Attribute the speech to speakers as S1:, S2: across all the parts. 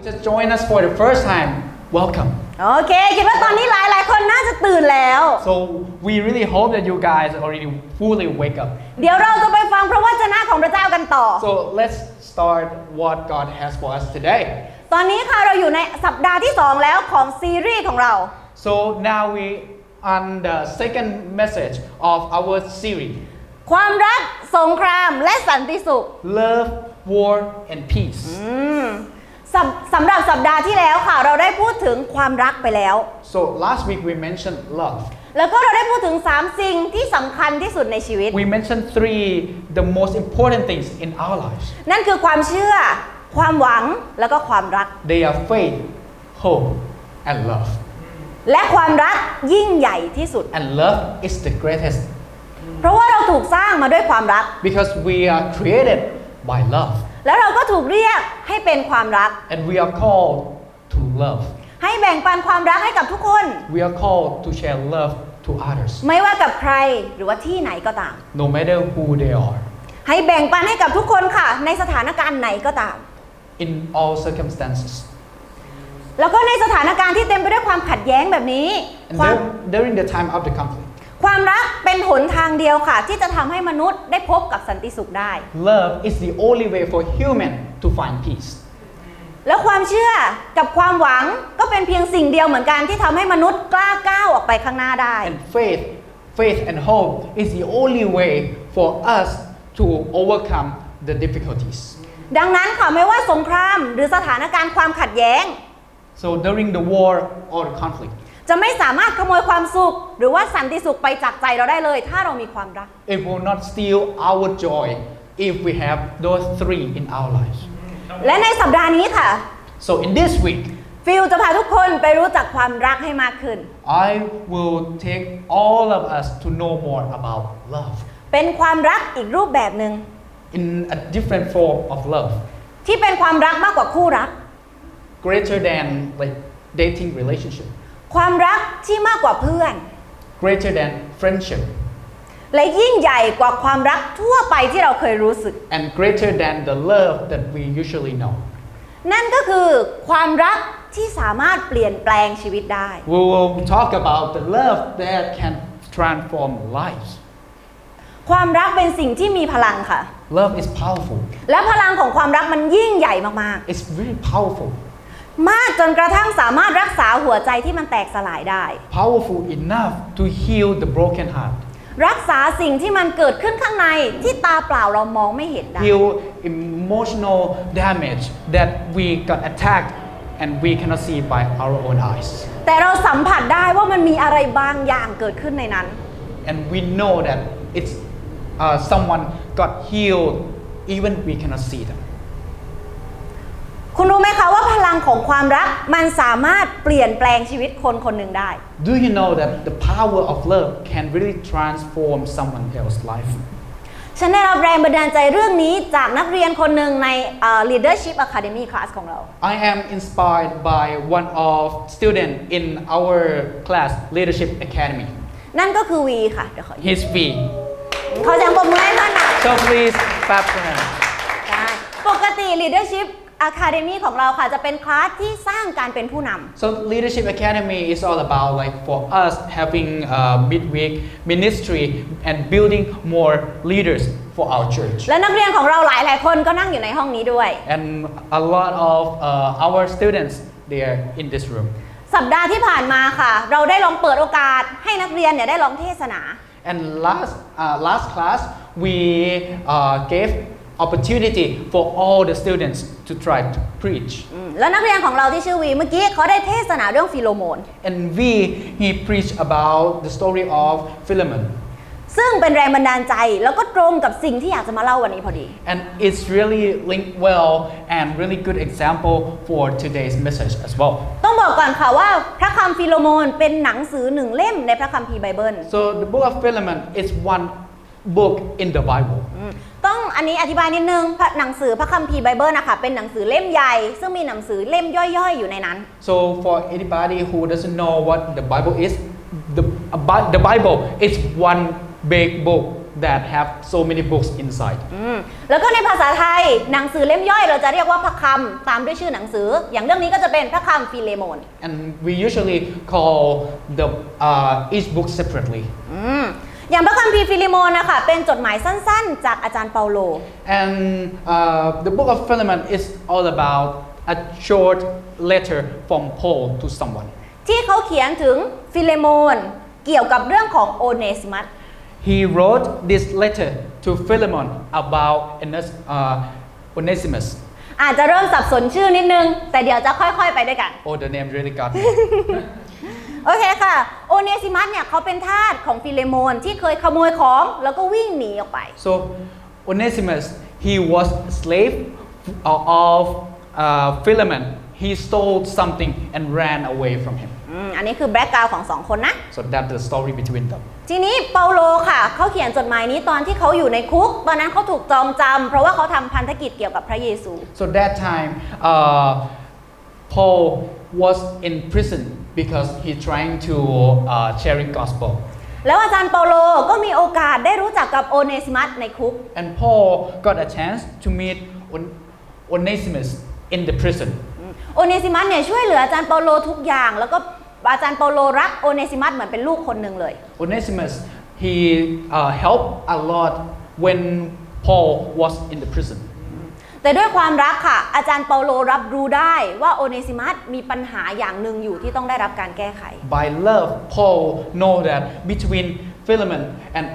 S1: who just joined us for the first time, welcome.
S2: โอเค คิดว่าตอนนี้หลายหลายๆคนน่าจะตื่นแล้ว
S1: So we really hope that you guys already fully wake up.
S2: เดี๋ยวเราจะไปฟังพระวจนะของพระเจ้ากันต่อ
S1: So let's start what God has for us today.
S2: ตอนนี้ค่ะเราอยู่ในสัปดาห์ที่ 2 แล้วของซีรีส์ของเรา
S1: So now we on the second message of our series,
S2: ความรักสงครามและสันติสุข
S1: love, war, and peace.
S2: สำสำหรับสัปดาห์ที่แล้วค่ะ เราได้พูดถึงความรักไปแล้ว
S1: So last week we mentioned love.
S2: แล้วก็เราได้พูดถึง 3 สิ่งที่สำคัญที่สุดในชีวิต
S1: We mentioned three the most important things in our lives.
S2: นั่นคือความเชื่อ ความหวังแล้วก็ความรัก
S1: They are faith, hope, and love.
S2: และความรักยิ่งใหญ่ที่สุด
S1: And love is the greatest
S2: เพราะว่าเราถูกสร้างมาด้วยความรัก
S1: because we are created by love
S2: แล้วเราก็ถูกเรียกให้เป็นความรัก
S1: and we are called to love.
S2: ให้แบ่งปันความรักให้กับทุกคน
S1: We are called to share love to others,
S2: ไม่ว่ากับใครหรือว่าที่ไหนก็ตาม
S1: no matter who they are,
S2: ให้แบ่งปันให้กับทุกคนค่ะ ในสถานการณ์ไหนก็ตาม
S1: in all circumstances.
S2: แล้วก็ในสถานการณ์ที่เต็มไปด้วยความขัดแย้งแบบนี้
S1: And
S2: ความ
S1: dur- during the time of the conflict,
S2: ความรักเป็นหนทางเดียวค่ะ ที่จะทำให้มนุษย์ได้พบกับสันติสุขได้
S1: love is the only way for human to find peace.
S2: แล้วความเชื่อกับความหวังก็เป็นเพียงสิ่งเดียวเหมือนกันที่ทำให้มนุษย์กล้าก้าวออกไปข้างหน้าได้
S1: And faith, faith and hope is the only way for us to overcome the difficulties.
S2: ดังนั้นค่ะไม่ว่าสงครามหรือสถานการณ์ความขัดแย้ง
S1: So during the war or the conflict,
S2: จะไม่สามารถขโมยความสุข หรือว่าสันติสุขไปจากใจเราได้เลย ถ้าเรามีความรัก
S1: it will not steal our joy if we have those three in our lives.
S2: และในสัปดาห์นี้ค่ะ
S1: So in this week,
S2: ฟิลจะพาทุกคนไปรู้จักความรักให้มากขึ้น
S1: I will take all of us to know more about love
S2: เป็นความรักอีกรูปแบบหนึ่ง
S1: in a different form of love,
S2: ที่เป็นความรักมากกว่าคู่รัก
S1: greater than like dating relationship,
S2: ความรักที่มากกว่าเพื่อน
S1: greater than friendship,
S2: และยิ่งใหญ่กว่าความรักทั่วไปที่เราเคยรู้สึก
S1: and greater than the love that we usually know.
S2: นั่นก็คือความรักที่สามารถเปลี่ยนแปลงชีวิตได้
S1: We will talk about the love that can transform lives.
S2: ความรักเป็นสิ่งที่มีพลังค่ะ
S1: Love is powerful.
S2: และพลังของความรักมันยิ่งใหญ่มาก
S1: It's very powerful.
S2: ๆมากจนกระทั่งสามารถรักษาหัวใจที่มันแตกสลายได้
S1: Powerful enough to heal the broken heart.
S2: รักษาสิ่งที่มันเกิดขึ้นข้างในที่ตาเปล่าเรามองไม่เห็นได้
S1: Heal emotional damage that we got attacked and we cannot see by our own eyes.
S2: แต่เราสัมผัสได้ว่ามันมีอะไรบางอย่างเกิดขึ้นในนั้น
S1: And we know that it's uh, someone got healed even we cannot see them.
S2: คุณรู้ไหมคะว่าพลังของความรักมันสามารถเปลี่ยนแปลงชีวิตคนคนหนึ่งได้
S1: Do you know that the power of love can really transform someone else's life?
S2: ฉันได้รับแรงบันดาลใจเรื่องนี้จากนักเรียนคนหนึ่งในเอ่อ Leadership Academy class ของเรา
S1: I am inspired by one of student in our class Leadership Academy.
S2: นั่นก็คือวีค่ะเดี๋ยวขอ
S1: His V.
S2: เขาแสดงปรบมือให้เพื่อนหน่อย
S1: So please clap for him.
S2: ได้ปกติ Leadership Academy ของเราค่ะจะเป็นคลาสที่สร้างการเป็นผู้นำ
S1: So Leadership Academy is all about like for us having uh, midweek ministry and building more leaders for our church.
S2: และนักเรียนของเราหลายหลายๆคนก็นั่งอยู่ในห้องนี้ด้วย
S1: And a lot of uh, our students they are in this room.
S2: สัปดาห์ที่ผ่านมาค่ะ เราได้ลองเปิดโอกาสให้นักเรียนเนี่ยได้ลองเทศนา
S1: And last uh, last class we uh, gave opportunity for all the students to try to preach.
S2: อืมแล้วนักเรียนของเราที่ชื่อวีเมื่อกี้เขาได้เทศนาเรื่องฟิโลโมน
S1: And V he preached about the story of Philemon.
S2: ซึ่งเป็นแรงบันดาลใจ แล้วก็ตรงกับสิ่งที่อยากจะมาเล่าวันนี้พอดี
S1: And it's really linked well and really good example for today's message as well.
S2: ต้องบอกก่อนค่ะว่าพระคัมภีร์ฟิโลโมนเป็นหนังสือหนึ่งเล่มในพระคัมภีร์ไบเบิล
S1: So the book of Philemon is one book in the Bible.
S2: อืม ต้องอันนี้อธิบายนิดนึงพระหนังสือพระคัมภีร์ไบเบิลนะคะเป็นหนังสือเล่มใหญ่ ซึ่งมีหนังสือเล่มย่อยๆ อยู่ในนั้น
S1: So for anybody who doesn't know what the Bible is, the, about the Bible is one big book that have so many books inside.
S2: อืมแล้วก็ในภาษาไทยหนังสือเล่มย่อยเราจะเรียกว่าพระคำตามด้วยชื่อหนังสือ อย่างเรื่องนี้ก็จะเป็นพระคำฟิเลโมน
S1: And we usually call the uh, each book separately.
S2: อืม อย่างพระคัมภีร์ฟิลิโมนนะคะเป็นจดหมายสั้นๆ จากอาจารย์เปาโล
S1: And uh, the book of Philemon is all about a short letter from Paul to someone.
S2: ที่เขาเขียนถึงฟิเลโมนเกี่ยวกับเรื่องของโอเนซิมัส
S1: He wrote this letter to Philemon about Ones- uh, Onesimus.
S2: อาจจะเริ่มสับสนชื่อนิดนึง แต่เดี๋ยวจะค่อยๆไปด้วยกัน
S1: Oh, the name really got me.
S2: โอเคค่ะ โอเนซิมัสเนี่ยเขาเป็นทาสของฟิเลโมนที่เคยขโมยของแล้วก็วิ่งหนีออกไป
S1: so Onesimus, he was a slave uh, of uh, Philemon. He stole something and ran away from him.
S2: อืมอันนี้คือแบ็กกราวของสองคนนะ
S1: So that's the story between them.
S2: ทีนี้เปาโลค่ะเขาเขียนจดหมายนี้ตอนที่เขาอยู่ในคุก ตอนนั้นเขาถูกจองจำเพราะว่าเขาทำพันธกิจเกี่ยวกับพระเยซู
S1: So that time, uh, Paul was in prison because he trying to uh, share gospel.
S2: แล้วอาจารย์เปาโลก็มีโอกาสได้รู้จักกับโอเนซิมัสในคุก
S1: And Paul got a chance to meet On- Onesimus in the prison.
S2: โอเนซิมัสเนี่ยช่วยเหลืออาจารย์เปาโลทุกอย่าง แล้วก็อาจารย์เปาโลรักโอเนซิมัสเหมือนเป็นลูกคนหนึ่งเลย
S1: Onesimus, he uh, helped a lot when Paul was in the prison.
S2: แต่ด้วยความรักค่ะ อาจารย์เปาโลรับรู้ได้ว่าโอเนซิมัสมีปัญหาอย่างหนึ่งอยู่ที่ต้องได้รับการแก้ไข
S1: By love, Paul know that between Philemon and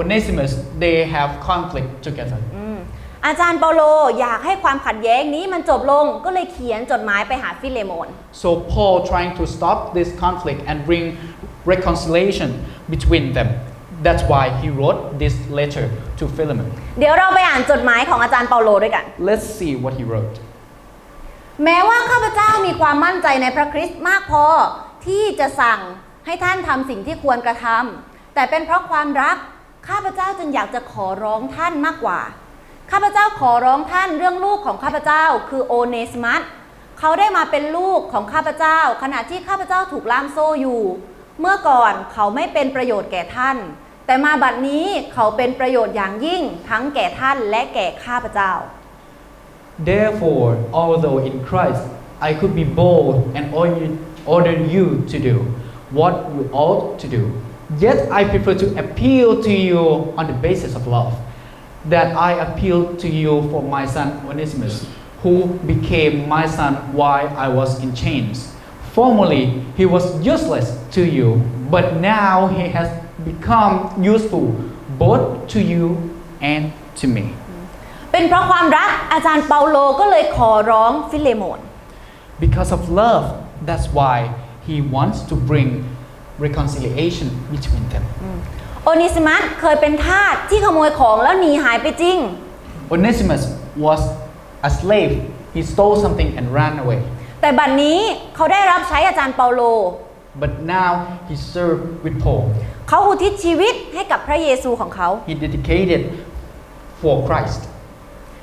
S1: Onesimus, they have conflict together.
S2: อืมอาจารย์เปาโลอยากให้ความขัดแย้งนี้มันจบลงก็เลยเขียนจดหมายไปหาฟิเลโมน
S1: So Paul trying to stop this conflict and bring reconciliation between them. That's why he wrote this letter to Philemon.
S2: เดี๋ยวเราไปอ่านจดหมายของอาจารย์เปาโลด้วยกัน
S1: Let's see what he wrote.
S2: แม้ว่าข้าพเจ้ามีความมั่นใจในพระคริสต์มากพอที่จะสั่งให้ท่านทำสิ่งที่ควรกระทำแต่เป็นเพราะความรักข้าพเจ้าจึงอยากจะขอร้องท่านมากกว่า ข้าพเจ้าขอร้องท่านเรื่องลูกของข้าพเจ้าคือโอเนสมัสเขาได้มาเป็นลูกของข้าพเจ้า ขณะที่ข้าพเจ้าถูกล่ามโซ่อยู่ เมื่อก่อนเขาไม่เป็นประโยชน์แก่ท่าน แต่มาบัดนี้เขาเป็นประโยชน์อย่างยิ่งทั้งแก่ท่านและแก่ข้าพเจ้า
S1: Therefore, although in Christ I could be bold and order order you to do what you ought to do, yet I prefer to appeal to you on the basis of love. That I appeal to you for my son Onesimus, who became my son while I was in chains. Formerly he was useless to you, but now he has become useful both to you and to me.
S2: เป็นเพราะความรักอาจารย์เปาโลก็เลยขอร้องฟิเลโมน
S1: Because of love, that's why he wants to bring reconciliation between them.
S2: โอนิสมัสเคยเป็นทาสที่ขโมยของแล้วหนีหายไปจริง
S1: Onesimus was a slave. He stole something and ran away.
S2: แต่บัดนนี้เขาได้รับใช้อาจารย์เปาโล
S1: But now he served with Paul.
S2: เขาอุทิศชีวิตให้กับพระเยซูของเขา
S1: He dedicated for Christ.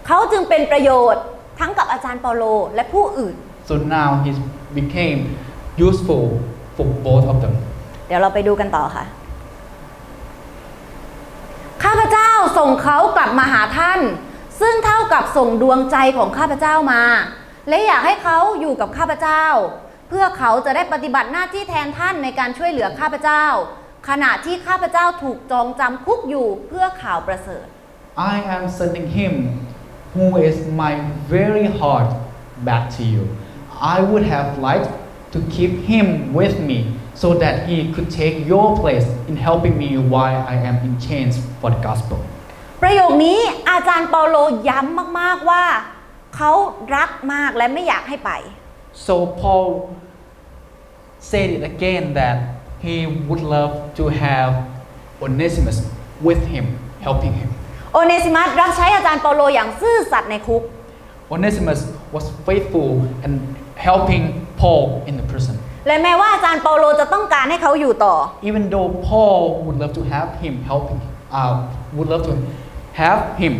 S2: เขาจึงเป็นประโยชน์ทั้งกับอาจารย์เปาโลและผู้อื่น
S1: So now he became useful for both of them.
S2: เดี๋ยวเราไปดูกันต่อค่ะ ข้าพเจ้าส่งเขากลับมาหาท่าน ซึ่งเท่ากับส่งดวงใจของข้าพเจ้ามา และอยากให้เขาอยู่กับข้าพเจ้า เพื่อเขาจะได้ปฏิบัติหน้าที่แทนท่านในการช่วยเหลือข้าพเจ้า ขณะที่ข้าพเจ้าถูกจองจำคุกอยู่เพื่อข่าวประเสริฐ
S1: I am sending him, who is my very heart, back to you. I would have liked to keep him with me so that he could take your place in helping me while I am in chains for the gospel.
S2: ประโยคนี้อาจารย์เปาโลย้ำมากๆว่า เขารักมากและไม่อยากให้ไป
S1: So Paul said it again that he would love to have Onesimus with him, helping him.
S2: โอเนซิมัสรับใช้อาจารย์เปาโลอย่างซื่อสัตย์ในคุก
S1: Onesimus was faithful and helping Paul in the prison.
S2: และแม้ว่าอาจารย์เปาโลจะต้องการให้เขาอยู่ต่อ
S1: even though Paul would love to have him helping, uh, would love to have him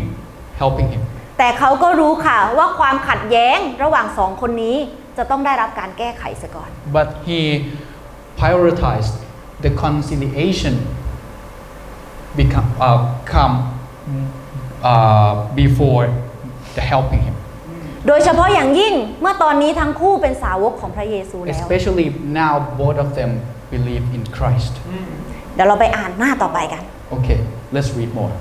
S1: helping him.
S2: แต่เขาก็รู้ค่ะว่าความขัดแย้งระหว่างสองคนนี้จะต้องได้รับการแก้ไขเสียก่อน
S1: But he prioritized the conciliation become uh, come uh, before the helping him.
S2: โดยเฉพาะอย่างยิ่งเมื่อตอนนี้ทั้งคู่เป็นสาวกของพระเยซูแล้ว
S1: Especially now, both of them believe in Christ.
S2: เดี๋ยวเราไปอ่านหน้าต่อไปกัน
S1: Okay, let's read more.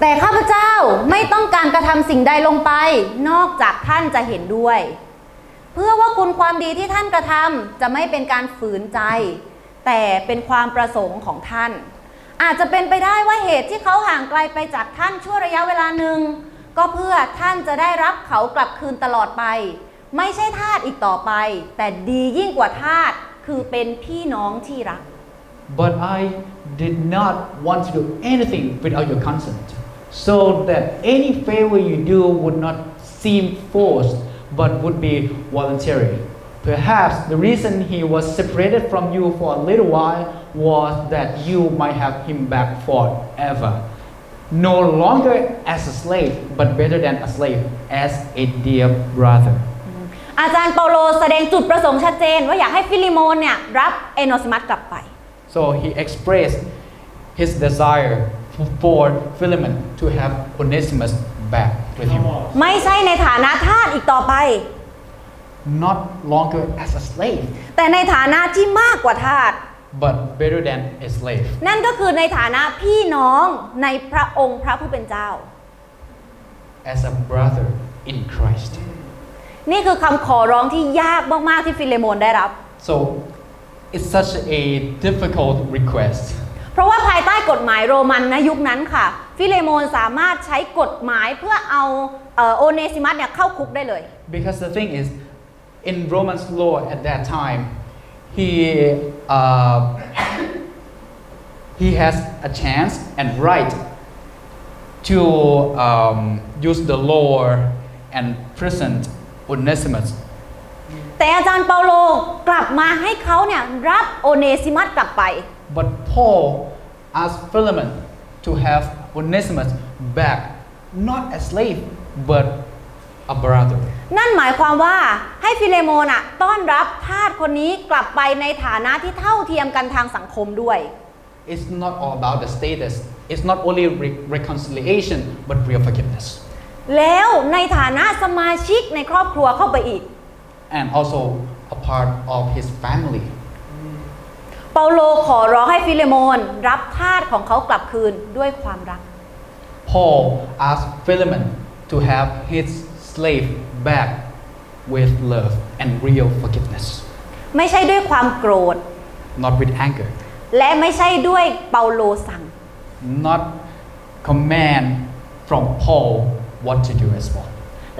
S2: แต่ข้าพเจ้าไม่ต้องการกระทำสิ่งใดลงไป นอกจากท่านจะเห็นด้วย เพื่อว่าคุณความดีที่ท่านกระทำจะไม่เป็นการฝืนใจ แต่เป็นความประสงค์ของท่าน อาจจะเป็นไปได้ว่าเหตุที่เขาห่างไกลไปจากท่านชั่วระยะเวลาหนึ่งก็เพื่อท่านจะได้รับเขากลับคืนตลอดไป ไม่ใช่ทาสอีกต่อไป แต่ดียิ่งกว่าทาสคือเป็นพี่น้องที่รัก
S1: But I did not want to do anything without your consent, so that any favor you do would not seem forced, but would be voluntary. Perhaps the reason he was separated from you for a little while was that you might have him back forever. No longer as a slave, but better than a slave, as a dear brother.
S2: อาจารย์เปาโลแสดงจุดประสงค์ชัดเจน ว่าอยากให้ฟิลิโมนเนี่ยรับเอโนซิมัสกลับไป
S1: So he expressed his desire for Philemon to have Onesimus back with him.
S2: ไม่ใช่ในฐานะทาสอีกต่อไป
S1: Not longer as a slave,
S2: แต่ในฐานะที่มากกว่าทาส
S1: but better than a slave.
S2: นั่นก็คือในฐานะพี่น้องในพระองค์พระผู้เป็นเจ้า
S1: As a brother in Christ.
S2: นี่คือคำขอร้องที่ยากมาก ๆ ที่ฟิเลโมนได้รับ
S1: So it's such a difficult request
S2: เพราะว่าภายใต้กฎหมายโรมันนะยุคนั้นค่ะ ฟิเลโมนสามารถใช้กฎหมายเพื่อเอาเอ่อโอเนซิมัสเนี่ยเข้าคุกได้เลย
S1: because the thing is, in Romans law at that time, he uh, he has a chance and right to um, use the law and present Onesimus
S2: แต่อาจารย์เปาโลกลับมาให้เขาเนี่ยรับโอเนซิมัสกลับไป
S1: But Paul asked Philemon to have Onesimus back, not a slave, but a brother.
S2: นั่นหมายความว่าให้ฟิเลโมนอะต้อนรับทาสคนนี้กลับไปในฐานะที่เท่าเทียมกันทางสังคมด้วย
S1: It's not all about the status. It's not only re- reconciliation, but real forgiveness.
S2: แล้วในฐานะสมาชิกในครอบครัวเข้าไปอีก
S1: And also a part of his family.
S2: เปาโลขอร้องให้ฟิเลโมนรับทาสของเขากลับคืนด้วยความรัก
S1: Paul asked Philemon to have his slave back with love and real forgiveness,
S2: ไม่ใช่ด้วยความโกรธ
S1: not with anger,
S2: และไม่ใช่ด้วยเปาโลสั่ง
S1: not command from Paul what to do as well.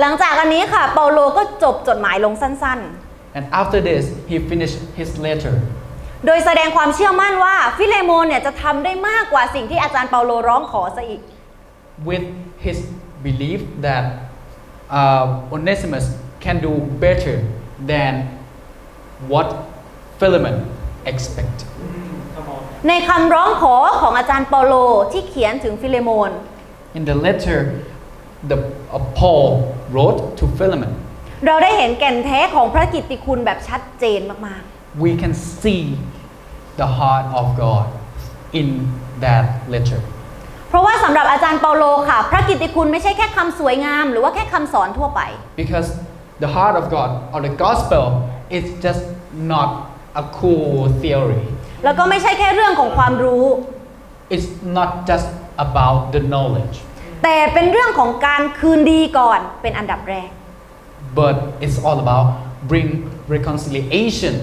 S2: หลังจากอันนี้ค่ะ เปาโลก็จบจดหมายลงสั้น
S1: And after this, he finished his letter
S2: ๆ โดยแสดงความเชื่อมั่นว่าฟิเลโมนเนี่ยจะทำได้มากกว่าสิ่งที่อาจารย์เปาโลร้องขอซะอีก
S1: with his belief that uh, Onesimus can do better than what Philemon expect.
S2: ในคำร้องขอของอาจารย์เปาโลที่เขียนถึงฟิเลโมน
S1: In the letter the uh, Paul wrote to Philemon,
S2: เราได้เห็นแก่นแท้ของพระกิตติคุณแบบชัดเจนมาก
S1: we can see the heart of God in that letter.
S2: ๆ เพราะว่าสำหรับอาจารย์เปาโลค่ะ พระกิตติคุณไม่ใช่แค่คำสวยงาม หรือว่าแค่คำสอนทั่วไป
S1: Because the heart of God or the gospel is just not a cool theory.
S2: แล้วก็ไม่ใช่แค่เรื่องของความรู้
S1: It's not just about the knowledge,
S2: แต่เป็นเรื่องของการคืนดีก่อนเป็นอันดับแรก
S1: but it's all about bring reconciliation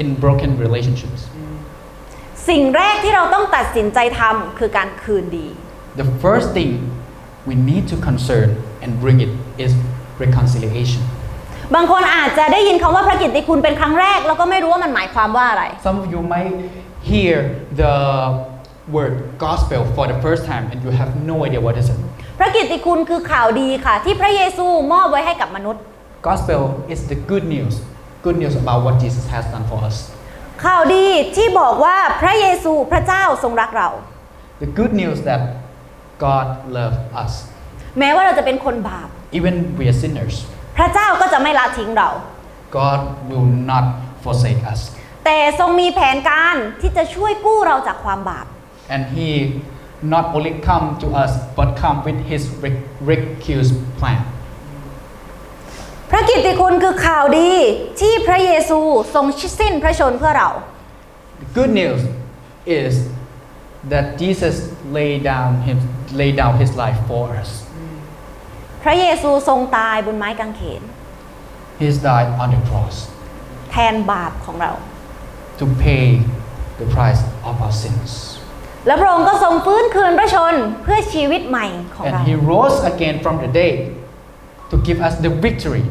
S1: in broken relationships.
S2: สิ่งแรกที่เราต้องตัดสินใจทำคือการคืนดี
S1: The first thing we need to concern and bring it is reconciliation.
S2: บางคนอาจจะได้ยินคำว่าพระกิตติคุณเป็นครั้งแรก แล้วก็ไม่รู้ว่ามันหมายความว่าอะไร
S1: Some of you might hear the word gospel for the first time and you have no idea what is it.
S2: พระกิตติคุณคือข่าวดีค่ะ ที่พระเยซูมอบไว้ให้กับมนุษย์
S1: Gospel is the good news, good news about what Jesus has done for us.
S2: ข่าวดีที่บอกว่าพระเยซูพระเจ้าทรงรักเรา
S1: The good news that God loved us,
S2: แม้ว่าเราจะเป็นคนบาป
S1: even we are sinners.
S2: พระเจ้าก็จะไม่ละทิ้งเรา
S1: God will not forsake us.
S2: แต่ทรงมีแผนการที่จะช่วยกู้เราจากความบาป
S1: and he not only come to us but come with his re- rescue plan
S2: พระกิตติคุณคือข่าวดีที่พระเยซูทรงสิ้นพระชนเพื่อเรา
S1: The good news is that Jesus laid down him laid down his life for us
S2: พระเยซูทรงตายบนไม้กางเขน
S1: He's died on the cross
S2: แทนบาปของเรา
S1: to pay the price of our sins
S2: และพระองค์ก็ทรงฟื้นคืนพระชนเพื่อชีวิตใหม่ของ
S1: and
S2: เรา
S1: he rose again from the dead to give us the victory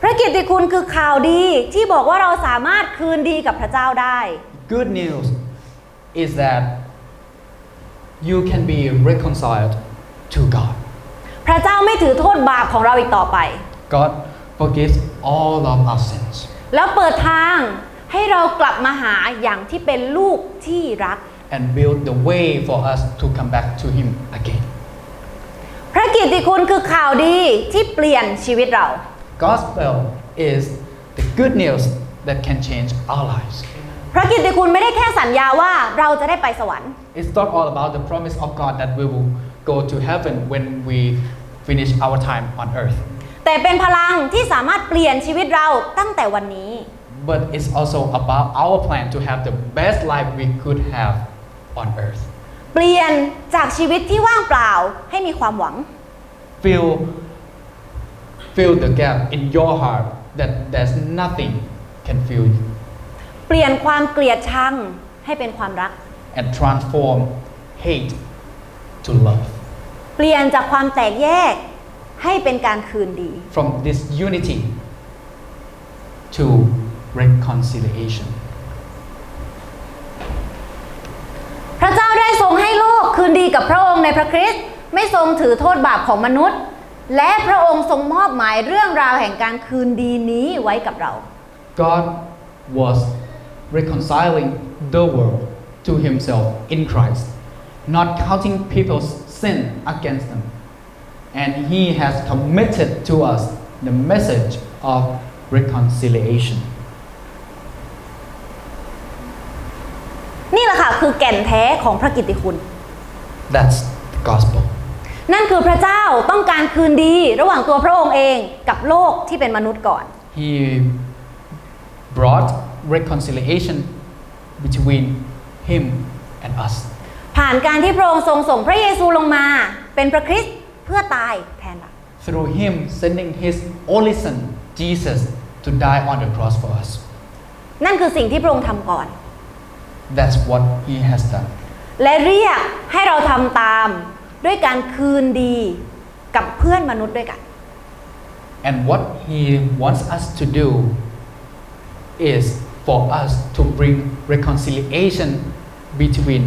S2: พระกิตติคุณคือข่าวดีที่บอกว่าเราสามารถคืนดีกับพระเจ้าได้
S1: good news is that you can be reconciled to God
S2: พระเจ้าไม่ถือโทษบาปของเราอีกต่อไป
S1: God forgives all of our sins
S2: แล้วเปิดทางให้เรากลับมาหาอย่างที่เป็นลูกที่รัก
S1: and build the way for us to come back to him again
S2: พระกิตติคุณคือข่าวดีที่เปลี่ยนชีวิตเรา
S1: gospel is the good news that can change our lives
S2: พระกิตติคุณไม่ได้แค่สัญญาว่าเราจะได้ไปสวรรค์
S1: It's not all about the promise of God that we will go to heaven when we finish our time on earth,
S2: แต่เป็นพลังที่สามารถเปลี่ยนชีวิตเราตั้งแต่วันนี้
S1: but it's also about our plan to have the best life we could have on earth.
S2: เปลี่ยนจากชีวิตที่ว่างเปล่าให้มีความหวัง
S1: Fill, fill the gap in your heart that there's nothing can fill you,
S2: เปลี่ยนความเกลียดชังให้เป็นความรัก
S1: and transform hate to love.
S2: เปลี่ยนจากความแตกแยกให้เป็นการคืนดี
S1: From disunity to reconciliation.
S2: พระเจ้าได้ทรงให้โลกคืน ดีกับพระองค์ในพระคริสต์ไม่ทรงถือโทษบาปของมนุษย์ และพระองค์ทรงมอบหมายเรื่องราวแห่งการคืนดีนี้ไว้กับเรา
S1: God was reconciling the world to himself in Christ, not counting people's sin against them. And he has committed to us the message of reconciliation.
S2: นี่แหละค่ะคือแก่นแท้ของพระกิตติคุณ
S1: That's the gospel.
S2: นั่นคือพระเจ้าต้องการคืนดีระหว่างตัวพระองค์เองกับโลกที่เป็นมนุษย์ก่อน
S1: He brought reconciliation between him and us
S2: ผ่านการที่พระองค์ทรงส่งพระเยซูลงมา เป็นพระคริสต์เพื่อตายแทนเรา
S1: through him sending his only son, Jesus, to die on the cross for us.
S2: นั่นคือสิ่งที่พระองค์ทำก่อน
S1: That's what he has done.
S2: และเรียกให้เราทำตามด้วยการคืนดีกับเพื่อนมนุษย์ด้วยกัน
S1: And what he wants us to do is for us to bring reconciliation between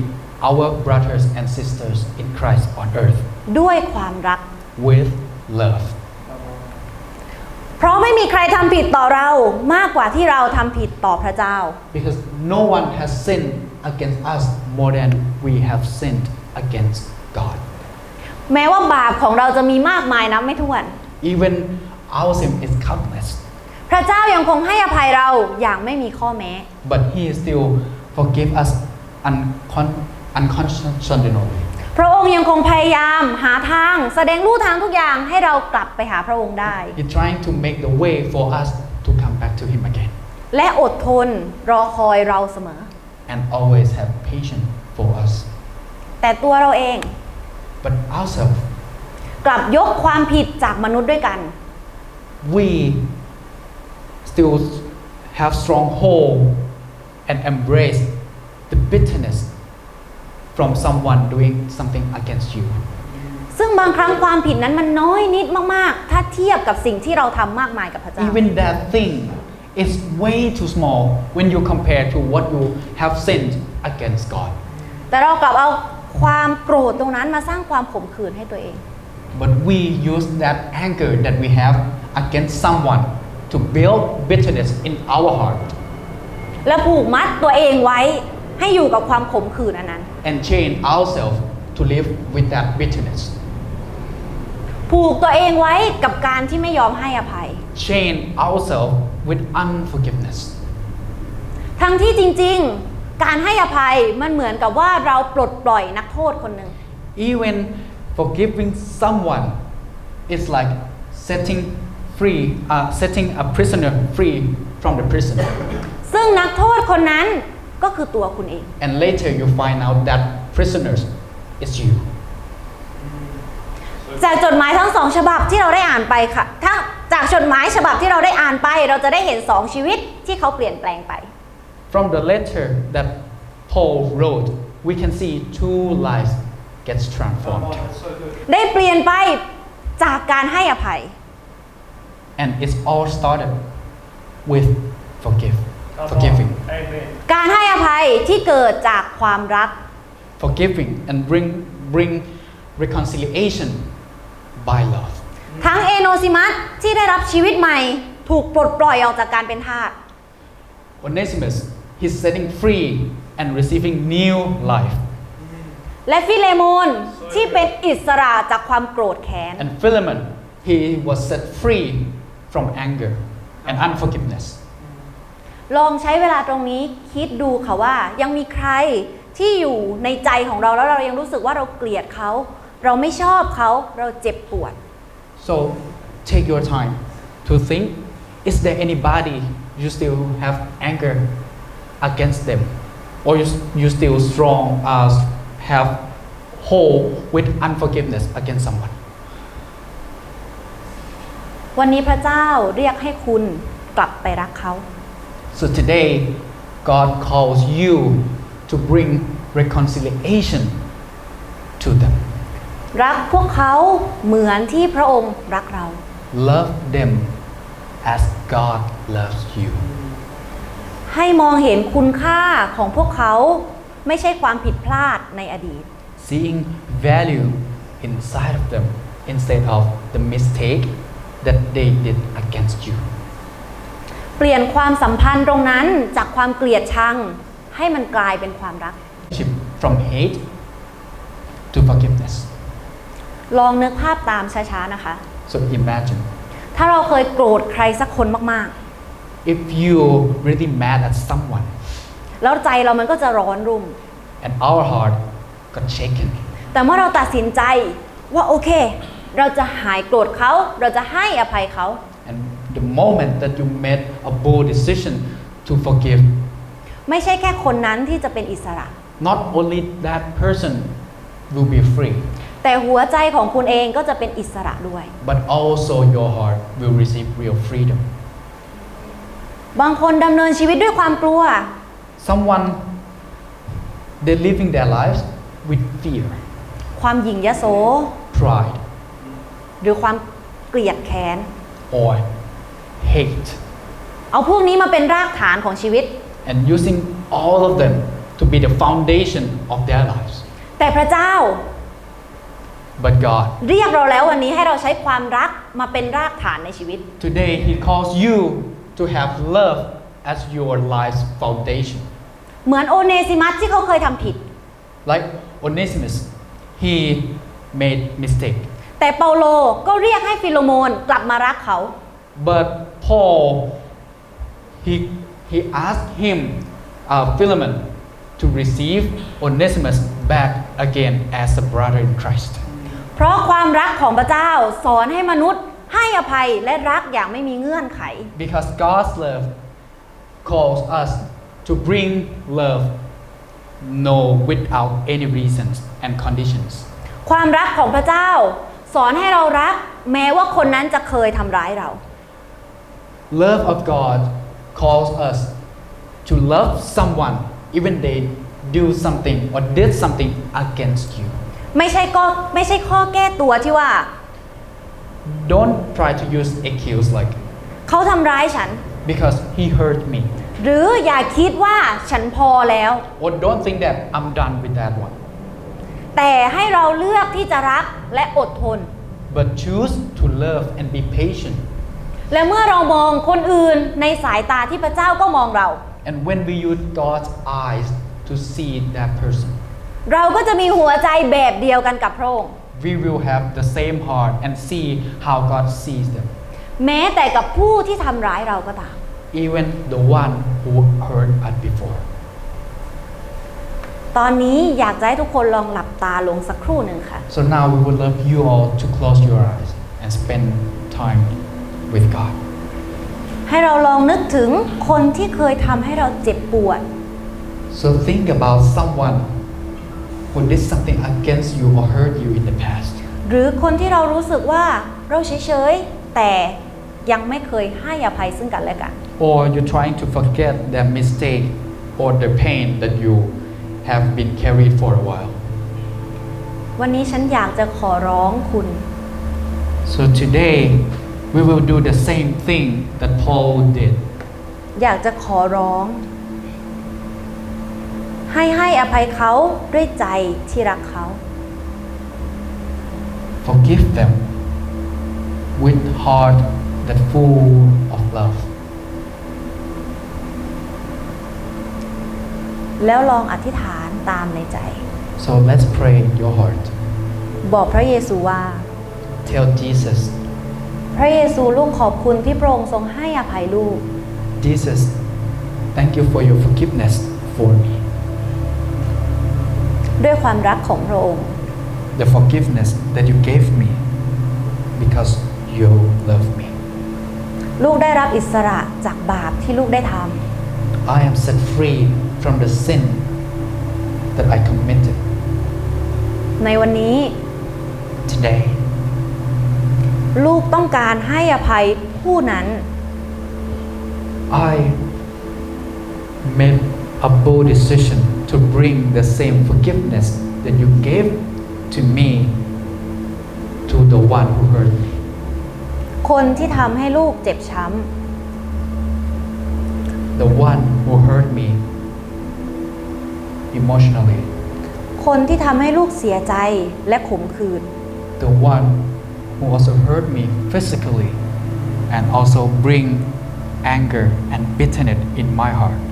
S1: our brothers and sisters in Christ on earth
S2: ด้วยความรัก
S1: with love.
S2: เพราะไม่มีใครทำผิดต่อเรามากกว่าที่เราทำผิดต่อพระเจ้า
S1: Because no one has sinned against us more than we have sinned against God.
S2: แม้ว่าบาปของเราจะมีมากมายนับไม่ถ้วน
S1: Even our sin is countless,
S2: พระเจ้ายังคงให้อภัยเราอย่างไม่มีข้อแม้
S1: but he still forgive us uncon- unconditionally.
S2: พระองค์ยังคงพยายามหาทางแสดงลู่ทางทุกอย่างให้เรากลับไปหาพระองค์ได้
S1: He's trying to make the way for us to come back to him again.
S2: และอดทนรอคอยเราเสมอ
S1: and always have patience for us.
S2: แต่ตัวเราเอง
S1: But ourselves,
S2: กลับยกความผิดจากมนุษย์ด้วยกัน
S1: we still have stronghold and embrace the bitterness from someone doing something against you.
S2: ซึ่งบางครั้งความผิดนั้นมันน้อยนิดมากๆ ถ้าเทียบกับสิ่งที่เราทำมากมายกับพระเจ้า
S1: Even that thing is way too small when you compare to what you have sinned against God.
S2: แต่เรากลับเอาความโกรธตรงนั้นมาสร้างความขมขื่นให้ตัวเอง
S1: But we use that anger that we have against someone to build bitterness in our heart
S2: และผูกมัดตัวเองไว้ให้อยู่กับความขมขื่นอันนั้น
S1: and chain ourselves to live with that bitterness.
S2: ผูกตัวเองไว้กับการที่ไม่ยอมให้อภัย
S1: Chain ourselves with unforgiveness.
S2: ทั้งที่จริงๆ การให้อภัยมันเหมือนกับว่าเราปลดปล่อยนักโทษคนหนึ่ง
S1: Even forgiving someone is like setting free, uh, setting a prisoner free from the prison.
S2: ซึ่งนักโทษคนนั้นก็คือตัวคุณเอง
S1: And later you find out that prisoners is you.
S2: จากจดหมายทั้งสองฉบับที่เราได้อ่านไปค่ะถ้า จากจดหมายฉบับที่เราได้อ่านไป เราจะได้เห็นสองชีวิตที่เขาเปลี่ยนแปลงไป
S1: From the letter that Paul wrote, we can see two lives gets transformed.
S3: so good.
S2: ได้เปลี่ยนไปจากการให้อภัย
S1: And it's all started with forgive,
S3: Come
S1: forgiving.
S3: on. Amen.
S2: การให้อภัยที่เกิดจากความรัก
S1: Forgiving and bring, bring reconciliation by love.
S2: ทั้งเอโนซิมัสที่ได้รับชีวิตใหม่ถูกปลดปล่อยออกจากการเป็นทาส
S1: Onesimus, he's setting free and receiving new life.
S2: และฟิเลโมนที่เป็นอิสระจากความโกรธแค้น
S1: And Philemon, he was set free from anger and unforgiveness.
S2: ลองใช้เวลาตรงนี้คิดดูค่ะว่ายังมีใครที่อยู่ในใจของเราแล้วเรายังรู้สึกว่าเราเกลียดเขา เราไม่ชอบเขาเราเจ็บปวด
S1: So take your time to think is there anybody you still have anger against them? Or you, you still strong uh, have hold with unforgiveness against someone?
S2: วันนี้พระเจ้าเรียกให้คุณกลับไปรักเขา
S1: So today, God calls you to bring reconciliation to them.
S2: รักพวกเขาเหมือนที่พระองค์รักเรา
S1: Love them as God loves you.
S2: ให้มองเห็นคุณค่าของพวกเขาไม่ใช่ความผิดพลาดในอดีต
S1: Seeing value inside of them instead of the mistake that they did against you.
S2: เปลี่ยนความสัมพันธ์ตรงนั้นจากความเกลียดชัง ให้มันกลายเป็นความรัก
S1: Shift From hate to forgiveness.
S2: ลองนึกภาพตามช้าๆนะคะ
S1: So imagine
S2: ถ้าเราเคยโกรธใครสักคนมาก
S1: if you really mad at someone
S2: ๆ แล้วใจเรามันก็จะร้อนรุ่ม
S1: and our heart got shaken.
S2: แต่เมื่อเราตัดสินใจว่าโอเค เราจะหายโกรธเขา เราจะให้อภัยเขา
S1: And the moment that you made a bold decision to forgive,
S2: ไม่ใช่แค่คนนั้นที่จะเป็นอิสระ
S1: not only that person will be free,
S2: แต่หัวใจของคุณเองก็จะเป็นอิสระด้วย
S1: but also your heart will receive real freedom.
S2: บางคนดำเนินชีวิตด้วยความกลัว
S1: Someone, they're living their lives with fear,
S2: ความหยิ่งยโส
S1: pride,
S2: หรือความเกลียดแค้น
S1: or hate,
S2: เอาพวกนี้มาเป็นรากฐานของชีวิต
S1: and using all of them to be the foundation of their lives.
S2: แต่พระเจ้า
S1: But God,
S2: เรียกเราแล้ววันนี้ให้เราใช้ความรักมาเป็นรากฐานในชีวิต
S1: today He calls you to have love as your life's foundation.
S2: เหมือนโอเนซิมัสที่เขาเคยทำผิด
S1: Like Onesimus, he made mistake.
S2: แต่เปาโลก็เรียกให้ฟิโลโมนกลับมารักเขา
S1: But Paul, he, he asked him, uh, Philemon, to receive Onesimus back again as a brother in Christ.
S2: เพราะความรักของพระเจ้าสอนให้มนุษย์ให้อภัยและรักอย่างไม่มีเงื่อนไข
S1: Because God's love calls us to bring love no without any reasons and conditions.
S2: ความรักของพระเจ้า สอนให้เรารักแม้ว่าคนนั้นจะเคยทำร้ายเรา
S1: Love of God calls us to love someone even they do something or did something against you.
S2: ไม่ใช่ก็ไม่ใช่ข้อแก้ตัวที่ว่า
S1: Don't try to use excuse like
S2: เขาทำร้ายฉัน
S1: because he hurt me
S2: หรืออย่าคิดว่าฉันพอแล้ว
S1: or don't think that I'm done with that one
S2: แต่ให้เราเลือกที่จะรักและอดทน
S1: but choose to love and be patient
S2: และเมื่อเรามองคนอื่นในสายตาที่พระเจ้าก็มองเรา
S1: and when we use God's eyes to see that person
S2: เราก็จะมีหัวใจแบบเดียวกันกับพระองค์
S1: we will have the same heart and see how God sees them
S2: แม้แต่กับผู้ที่ทำร้ายเราก็ตาม
S1: even the one who hurt us before
S2: ตอนนี้อยากจะให้ทุกคนลองหลับตาลงสักครู่หนึ่งค่ะ
S1: So now we would love you all to close your eyes and spend time with God.
S2: ให้เราลองนึกถึงคนที่เคยทำให้เราเจ็บปวด
S1: So think about someone who did something against you or hurt you in the past.
S2: หรือคนที่เรารู้สึกว่าเราเฉยๆ แต่ยังไม่เคยให้อภัยซึ่งกันและกัน
S1: Or you're trying to forget that mistake or the pain that you have been carried for a while.
S2: วันนี้ฉันอยากจะขอร้องคุณ
S1: So today we will do the same thing that Paul did.
S2: อยากจะขอร้อง ให้ให้อภัยเขาด้วยใจที่รักเขา
S1: Forgive them with heart that full of love.
S2: แล้วลองอธิษฐานตามในใจ
S1: So let's pray in your heart.
S2: บอกพระเยซูว่า
S1: Tell Jesus,
S2: พระเยซูลูกขอบคุณที่พระองค์ทรงให้อภัยลูก
S1: Jesus, thank you for your forgiveness for me.
S2: ด้วยความรักของพระองค์
S1: The forgiveness that you gave me because you love me.
S2: ลูกได้รับอิสระจากบาปที่ลูกได้ท
S1: I am set free from the sin that I committed ำ
S2: ในวันนี้
S1: today.
S2: ลูกต้องการให้อภัยผู้นั้น
S1: I made a bold decision to bring the same forgiveness that you gave to me to the one who hurt me.
S2: คนที่ทำให้ลูกเจ็บช้
S1: The one who hurt me emotionally. ำ
S2: คนที่ทำให้ลูกเสียใจและขมขื่น
S1: The one who also hurt me physically and also bring anger and bitterness in my heart.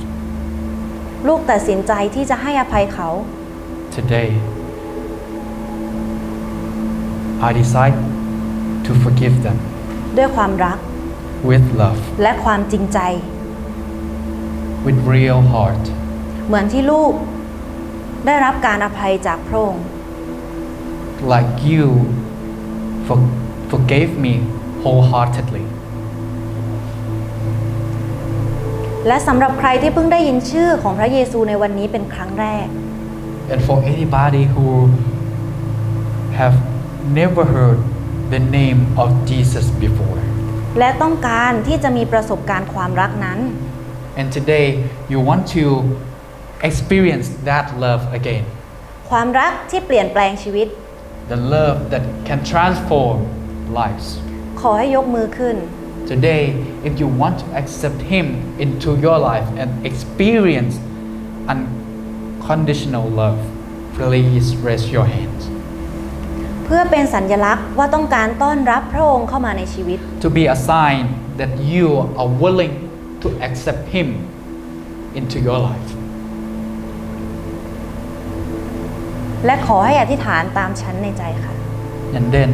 S2: ลูกตัดสินใจที่จะให้อภัยเขา
S1: Today, I decide to forgive them
S2: ด้วยความรัก
S1: with love,
S2: และความจริงใจ
S1: with real heart,
S2: เหมือนที่ลูกได้รับการอภัยจากพระองค์
S1: like you for- forgave me wholeheartedly.
S2: และสำหรับใครที่เพิ่งได้ยินชื่อของพระเยซูในวันนี้เป็นครั้งแรก
S1: And for anybody who have never heard the name of Jesus before,
S2: และต้องการที่จะมีประสบการณ์ความรักนั้น
S1: and today you want to experience that love again,
S2: ความรักที่เปลี่ยนแปลงชีวิต
S1: the love that can transform lives.
S2: ขอให้ยกมือขึ้น
S1: Today, if you want to accept Him into your life and experience unconditional love, please raise your hands.
S2: เพื่อเป็นสัญลักษณ์ว่าต้องการต้อนรับพระองค์เข้ามาในชีวิต
S1: To be a sign that you are willing to accept Him into your life.
S2: และขอให้อธิษฐานตามฉันในใจค่ะ
S1: And then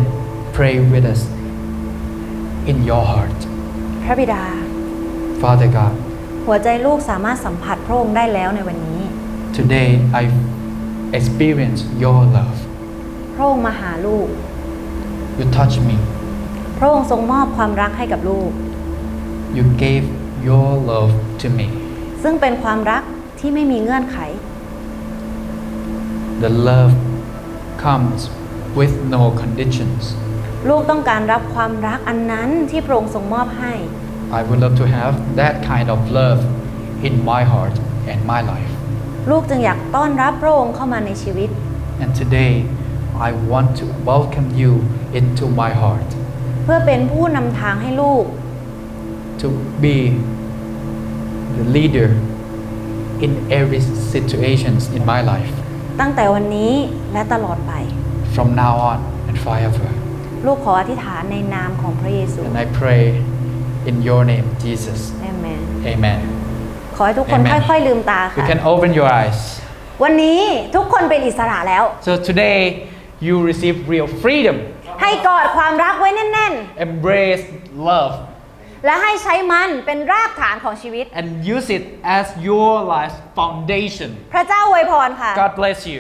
S1: pray with us In your heart.
S2: พระบิดา
S1: Father God,
S2: หัวใจลูกสามารถสัมผัสพระองค์ได้แล้วในวันนี้
S1: today I experience your love.
S2: พระองค์มาหาลูก
S1: You touch me.
S2: พระองค์ทรงมอบความรักให้กับลูก
S1: You gave your love to me.
S2: ซึ่งเป็นความรักที่ไม่มีเงื่อนไข
S1: The love comes with no conditions.
S2: ลูกต้องการรับความรักอันนั้นที่พระองค์ทรงมอบให้
S1: I would love to have that kind of love in my heart and my life.
S2: ลูกจึงอยากต้อนรับพระองค์เข้ามาในชีวิต
S1: And today, I want to welcome you into my heart
S2: เพื่อเป็นผู้นำทางให้ลูก
S1: to be the leader in every situations in my life
S2: ตั้งแต่วันนี้และตลอดไป
S1: from now on and forever.
S2: ลูกขออธิษฐานในนามของพระเยซู
S1: And I pray in your name, Jesus.
S2: เอเมน
S1: Amen.
S2: ขอให้ทุกคน
S1: Amen.
S2: ค่อยๆลืมตา
S1: You
S2: ค่ะ
S1: can open your eyes.
S2: วันนี้ทุกคนเป็นอิสระแล้ว
S1: So today, you receive real freedom.
S2: ให้กอดความรักไว้แน่น
S1: Embrace love
S2: และให้ใช้มันเป็นรากฐานของชีวิต
S1: and use it as your life's foundation.
S2: พระเจ้าอวยพรค่ะ
S1: God bless you.